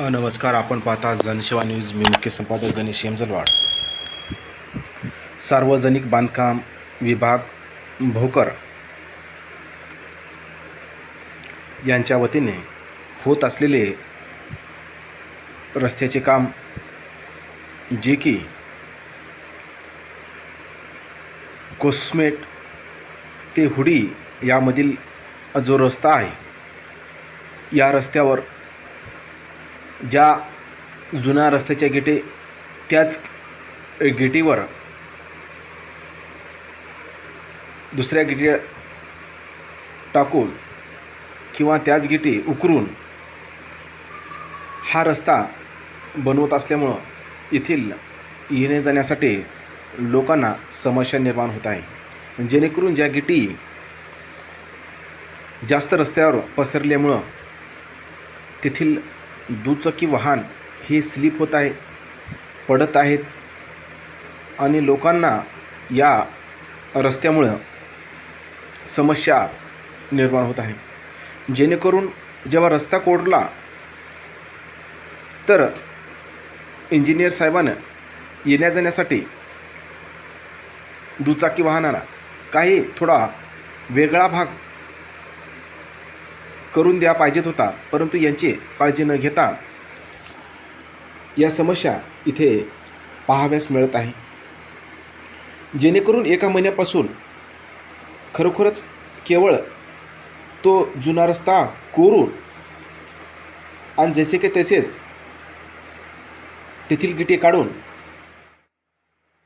नमस्कार आपण पाहता जनसेवा न्यूज. मी मुख्य संपादक गणेश हेमजलवाड सार्वजनिक बांधकाम विभाग भोकर यांच्या वतीने होत असलेले रस्त्याचे काम जे की कोस्मेट ते हुडी यामधील जो रस्ता आहे या रस्त्यावर ज्या जुन्या रस्त्याच्या गेटे त्याच गेटीवर दुसऱ्या गेटी टाकून किंवा त्याच गेटी उकरून हा रस्ता बनवत असल्यामुळं येथील येणे जाण्यासाठी लोकांना समस्या निर्माण होत आहे. जेणेकरून ज्या गिटी जास्त रस्त्यावर पसरल्यामुळं तेथील दुचाकी वाहन हे स्लिप होत आहे पडत आहेत आणि लोकांना या रस्त्यामुळं समस्या निर्माण होत आहे. जेणेकरून जेव्हा रस्ता कोरला तर इंजिनियर साहेबानं येण्या जाण्यासाठी दुचाकी वाहनाला काही थोडा वेगळा भाग करून द्या पाहिजेत होता परंतु यांची काळजी न घेता या समस्या इथे पाहाव्यास मिळत आहे. जेणेकरून एका महिन्यापासून खरोखरच केवळ तो जुना रस्ता कोरून आणि जसे की तसेच तेथील गिटे काढून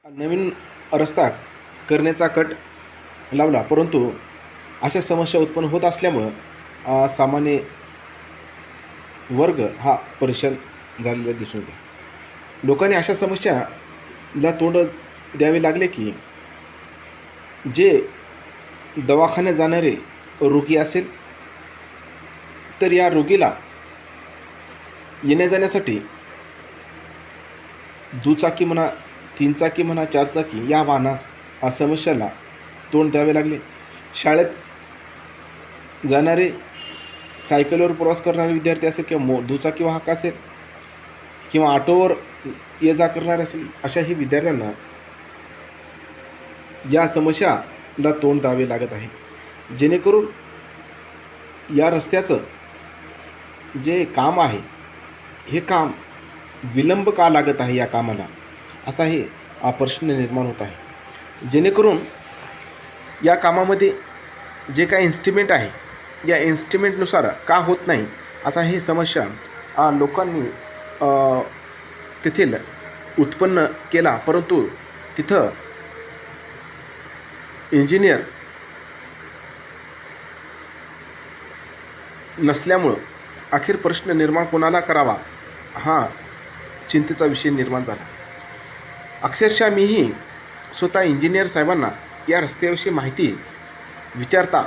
नवीन रस्ता करण्याचा कट लावला परंतु अशा समस्या उत्पन्न होत असल्यामुळं सामान्य वर्ग हा परेशान झालेला दिसून येतो. लोकांनी अशा समस्याला तोंड द्यावे लागले की जे दवाखान्यात जाणारे रोगी असेल तर या रोगीला येण्या जाण्यासाठी दुचाकी म्हणा तीनचाकी म्हणा चारचाकी या वाहनास समस्याला तोंड द्यावे लागले. शाळेत जाणारे सायकलवर प्रवास करणारे विद्यार्थी असेल किंवा मो दुचाकी वाहक असेल किंवा ऑटोवर ये जा करणारे असेल अशाही विद्यार्थ्यांना या समस्याला तोंड द्यावे लागत आहे. जेणेकरून या रस्त्याचं जे काम आहे हे काम विलंब का लागत आहे या कामाला? असा हे प्रश्न निर्माण होत आहे. जेणेकरून या कामामध्ये जे काही इन्स्ट्रुमेंट आहे या इन्स्ट्रुमेंटनुसार का होत नाही असा ही समस्या लोकांनी तेथील उत्पन्न केला. परंतु तिथं इंजिनियर नसल्यामुळं अखेर प्रश्न निर्माण कोणाला करावा हा चिंतेचा विषय निर्माण झाला. अक्षरशः मीही स्वतः इंजिनियर साहेबांना या रस्त्याविषयी माहिती विचारता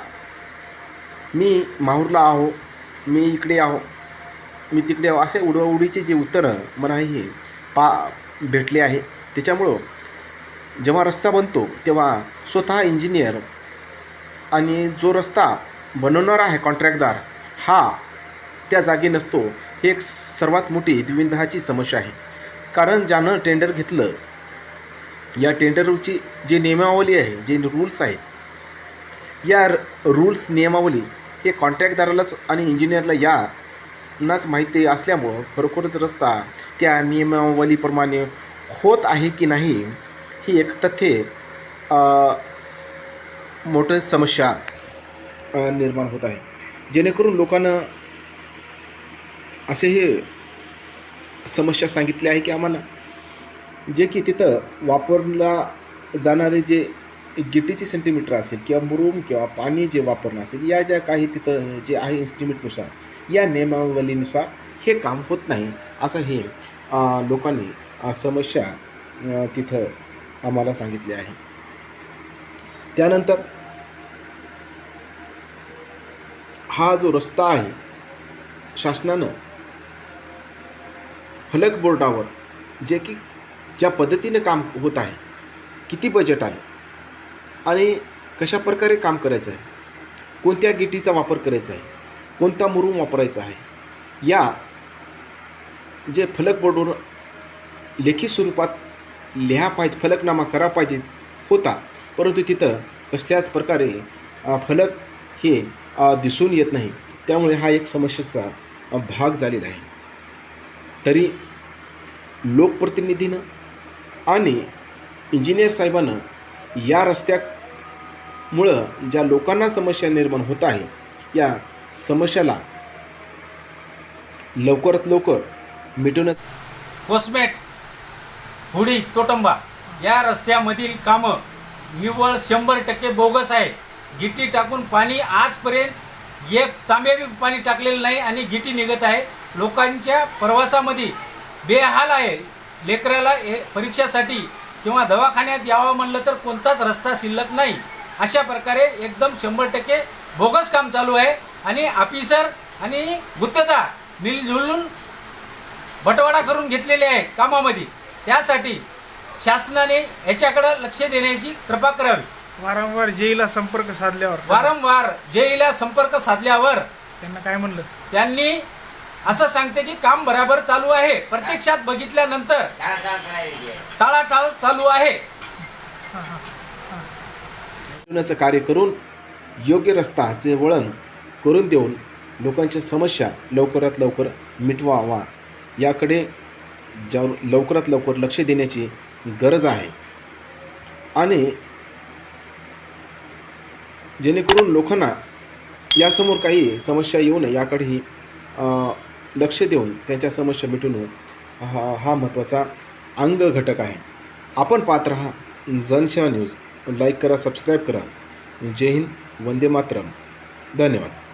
मी माहूरला आहो मी इकडे आहो मी तिकडे आहो असे उडवाउडीचे जे उत्तरं मला हे पा भेटले आहे. त्याच्यामुळं जेव्हा रस्ता बनतो तेव्हा स्वतः इंजिनियर आणि जो रस्ता बनवणारा आहे कॉन्ट्रॅक्टदार हा त्या जागी नसतो. हे एक सर्वात मोठी द्विंदहाची समस्या आहे. कारण ज्यानं टेंडर घेतलं या टेंडरची जे नियमावली आहे जे रूल्स आहेत या रूल्स नियमावली हे कॉन्ट्रॅक्टदारालाच आणि इंजिनियरला या नाच माहिती असल्यामुळं खरोखरच रस्ता त्या नियमावलीप्रमाणे होत आहे की नाही ही एक तथ्य मोठं समस्या निर्माण होत आहे. जेणेकरून लोकांना असे हे समस्या सांगितली आहे की आम्हाला जे की तिथं वापरला जाणारे जे गिटीची सेंटीमीटर असेल किंवा मुरूम किंवा पाणी जे वापरणं असेल या ज्या काही तिथं जे आहे इन्स्टिमेटनुसार या नियमावलीनुसार हे काम होत नाही. असं हे लोकांनी समस्या तिथं आम्हाला सांगितले आहे. त्यानंतर हा जो रस्ता आहे शासनानं फलक बोर्डावर जे की ज्या पद्धतीनं काम होत आहे किती बजेट आलं? आणि कशा प्रकारे काम करायचं आहे? कोणत्या गिटीचा वापर करायचा आहे? कोणता मुरूम वापरायचा आहे? या जे फलक बोर्डवर लेखी स्वरूपात लिहा पाहिजे फलकनामा करा पाहिजे होता परंतु तिथं कसल्याच प्रकारे फलक हे दिसून येत नाही. त्यामुळे हा एक समस्येचा भाग झालेला आहे. तरी लोकप्रतिनिधीनं आणि इंजिनियर साहेबानं या मुळं ज्या लोकांना समस्या निर्माण होत आहे या समस्याला लवकरात लवकर मिटवण्यास कोसमेट हुडी तोटंबा या रस्त्यामधील कामं निव्वळ शंभर टक्के बोगस आहे. गिटी टाकून पाणी आजपर्यंत एक तांबे बी पाणी टाकलेलं नाही आणि गिटी निघत आहे. लोकांच्या प्रवासामध्ये बेहाल आहे. लेकराला ए परीक्षासाठी किंवा दवाखान्यात यावं म्हणलं तर कोणताच रस्ता शिल्लक नाही. अशा प्रकारे एकदम शंभर टक्के बोगस काम चालू आहे. आणि ऑफिसर आणि गुत्तेदार मिलजुलून बटवाडा करून घेतलेले आहे कामामध्ये. त्यासाठी शासनाने याच्याकडं लक्ष देण्याची कृपा करावी. वारंवार जेईला संपर्क साधल्यावर. वारंवार जेईला संपर्क साधल्यावर त्यांना काय म्हणलं? त्यांनी असं सांगते की काम बराबर चालू आहे. प्रत्यक्षात बघितल्यानंतर टाळाटाळ चालू आहे. मिटवण्याचं कार्य करून योग्य रस्ताचे वळण करून देऊन लोकांच्या समस्या लवकरात लवकर मिटवावा. याकडे ज्या लवकरात लवकर लक्ष देण्याची गरज आहे. आणि जेणेकरून लोकांना यासमोर काही समस्या येऊ नये याकडेही लक्ष देऊन त्यांच्या समस्या मिटवणं हा हा महत्त्वाचा अंग घटक आहे. आपण पात्र हा जनसेवा न्यूज. लाईक करा सबस्क्राईब करा. जय हिंद वंदे मातरम. धन्यवाद.